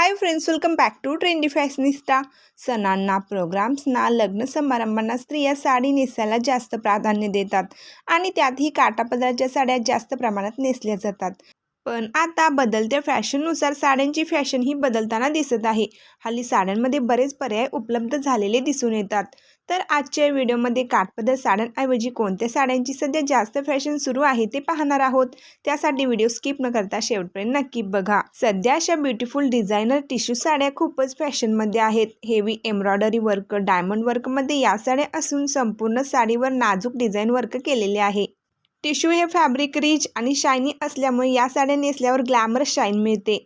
Hi friends welcome back to trendy fashionista सणांना प्रोग्राम्सना लग्न समारंभांना स्त्रिया साडी नेसायला जास्त प्राधान्य देतात आणि त्यातही काटापदराच्या साड्या जास्त प्रमाणात नेसल्या जातात. पण आता बदलत्या फॅशननुसार साड्यांची फॅशन ही बदलताना दिसत आहे. हल्ली साड्यांमध्ये बरेच पर्याय उपलब्ध झालेले दिसून येतात. तर आजच्या व्हिडिओमध्ये काठपदर साड्यांऐवजी कोणत्या साड्यांची सध्या जास्त फॅशन सुरू आहे ते पाहणार आहोत. त्यासाठी व्हिडिओ स्किप न करता शेवटपर्यंत नक्की बघा. सध्या अशा ब्युटिफुल डिझायनर टिश्यू साड्या खूपच फॅशनमध्ये आहेत. हेवी एम्ब्रॉयडरी वर्क डायमंड वर्कमध्ये या साड्या असून संपूर्ण साडीवर नाजूक डिझाईन वर्क केलेले आहे. टिश्यू हे फॅब्रिक रिच आणि शायनी असल्यामुळे या साड्या नेसल्यावर ग्लॅमरस शाईन मिळते.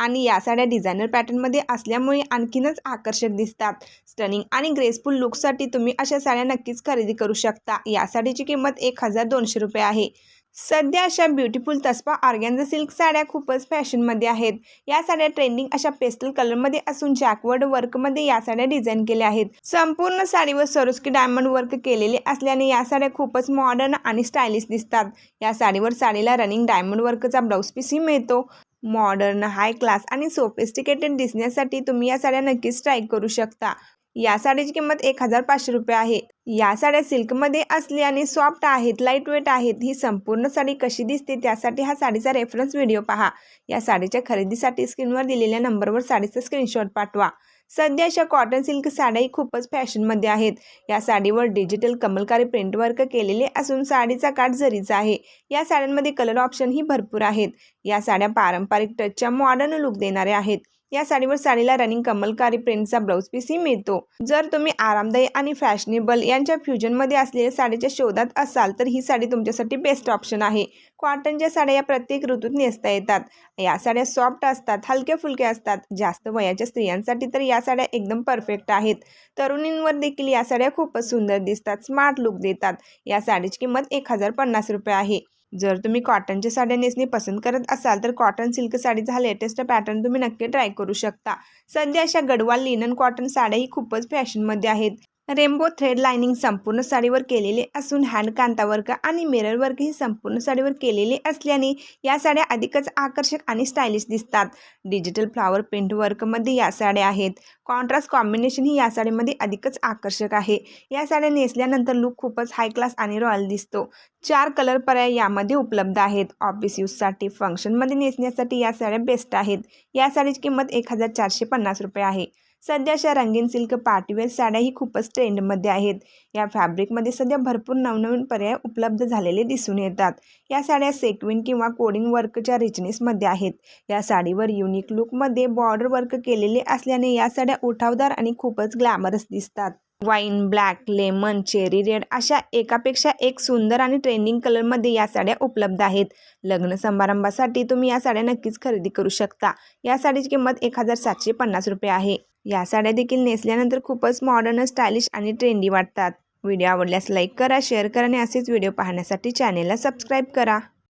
आणि या साड्या डिझायनर पॅटर्नमध्ये असल्यामुळे आणखीनच आकर्षक दिसतात. स्टनिंग आणि ग्रेसफुल लुकसाठी तुम्ही अशा साड्या नक्कीच खरेदी करू शकता. या साडीची किंमत एक हजार दोनशे रुपये आहे. सध्या अशा ब्युटिफुल तस्पा ऑर्गॅन्झा सिल्क साड्या खूपच फॅशनमध्ये आहेत. या साड्या ट्रेंडिंग अशा पेस्टल कलरमध्ये असून जॅकवर्ड वर्कमध्ये या साड्या डिझाईन केल्या आहेत. संपूर्ण साडीवर सरोस्की डायमंड वर्क केलेले असल्याने या साड्या खूपच मॉडर्न आणि स्टायलिश दिसतात. या साडीवर साडीला रनिंग डायमंड वर्कचा ब्लाऊज पीसही मिळतो. मॉडर्न हाय क्लास आणि सोफिस्टिकेटेड दिसण्यासाठी तुम्ही या साड्या नक्कीच ट्राय करू शकता. या साडीची किंमत एक हजार पाचशे रुपये आहे. या साड्या सिल्कमध्ये असल्याने सॉफ्ट आहेत लाइट वेट आहेत ही संपूर्ण साडी कशी दिसते त्यासाठी हा साडीचा रेफरन्स व्हिडिओ पहा. या साडीच्या खरेदीसाठी स्क्रीनवर दिलेल्या नंबरवर साडीचा स्क्रीनशॉट पाठवा. सध्या अशा कॉटन सिल्क साड्याही खूपच फॅशनमध्ये आहेत. या साडीवर डिजिटल कमलकारी प्रिंट वर्क केलेले असून साडीचा काठ जरीचा आहे. या साड्यांमध्ये कलर ऑप्शनही भरपूर आहेत. या साड्या पारंपरिक टचच्या मॉडर्न लुक देणाऱ्या आहेत. या साडीवर साडीला रनिंग कमलकारी प्रिंटचा ब्लाऊज पीसही मिळतो. जर तुम्ही आरामदायी आणि फॅशनेबल यांच्या फ्युजनमध्ये असलेल्या साडीच्या शोधात असाल तर ही साडी तुमच्यासाठी बेस्ट ऑप्शन आहे. कॉटनच्या साड्या या प्रत्येक ऋतूत नेसता येतात. या साड्या सॉफ्ट असतात हलक्या फुलक्या असतात. जास्त वयाच्या स्त्रियांसाठी तर या साड्या एकदम परफेक्ट आहेत. तरुणींवर देखील या साड्या खूपच सुंदर दिसतात स्मार्ट लुक देतात. या साडीची किंमत एक हजार पन्नास रुपये आहे. जर तुम्ही कॉटनच्या साड्या नेसणे पसंत करत असाल तर कॉटन सिल्क साडीचा हा लेटेस्ट पॅटर्न तुम्ही नक्की ट्राय करू शकता. सध्या अशा गडवाल लिनन कॉटन साड्याही खूपच फॅशनमध्ये आहेत. रेम्बो थ्रेड लाइनिंग संपूर्ण साडीवर केलेले असून हँड कांतावर्क आणि मिरर वर्क ही संपूर्ण साडीवर केलेले असल्याने या साड्या अधिकच आकर्षक आणि स्टायलिश दिसतात. डिजिटल फ्लॉवर प्रिंट वर्कमध्ये या साड्या आहेत. कॉन्ट्रास्ट कॉम्बिनेशन ही या साडीमध्ये अधिकच आकर्षक आहे. या साड्या नेसल्यानंतर लुक खूपच हाय क्लास आणि रॉयल दिसतो. चार कलर पर्याय यामध्ये उपलब्ध आहेत. ऑफिस यूजसाठी फंक्शनमध्ये नेसण्यासाठी या साड्या बेस्ट आहेत. या साडीची किंमत एक हजार चारशे पन्नास रुपये आहे. सध्या अशा रंगीन सिल्क पार्टीवेअर साड्याही खूपच ट्रेंडमध्ये आहेत. या फॅब्रिकमध्ये सध्या भरपूर नवनवीन पर्याय उपलब्ध झालेले दिसून येतात. या साड्या सेक्विन किंवा कोडिंग वर्कच्या रिचनेसमध्ये आहेत. या साडीवर युनिक लुकमध्ये बॉर्डर वर्क केलेले असल्याने या साड्या उठावदार आणि खूपच ग्लॅमरस दिसतात. Wine black lemon cherry red अशा एकापेक्षा एक सुंदर आणि ट्रेंडिंग कलरमध्ये या साड्या उपलब्ध आहेत. लग्न समारंभासाठी तुम्ही या साड्या नक्कीच खरेदी करू शकता. या साडीची किंमत एक हजार सातशे पन्नास रुपये आहे. या साड्या देखील नेसल्यानंतर खूपच मॉडर्न स्टायलिश आणि ट्रेंडी वाटतात. व्हिडिओ आवडल्यास लाईक करा शेअर करा आणि असेच व्हिडिओ पाहण्यासाठी चॅनेलला सबस्क्राईब करा.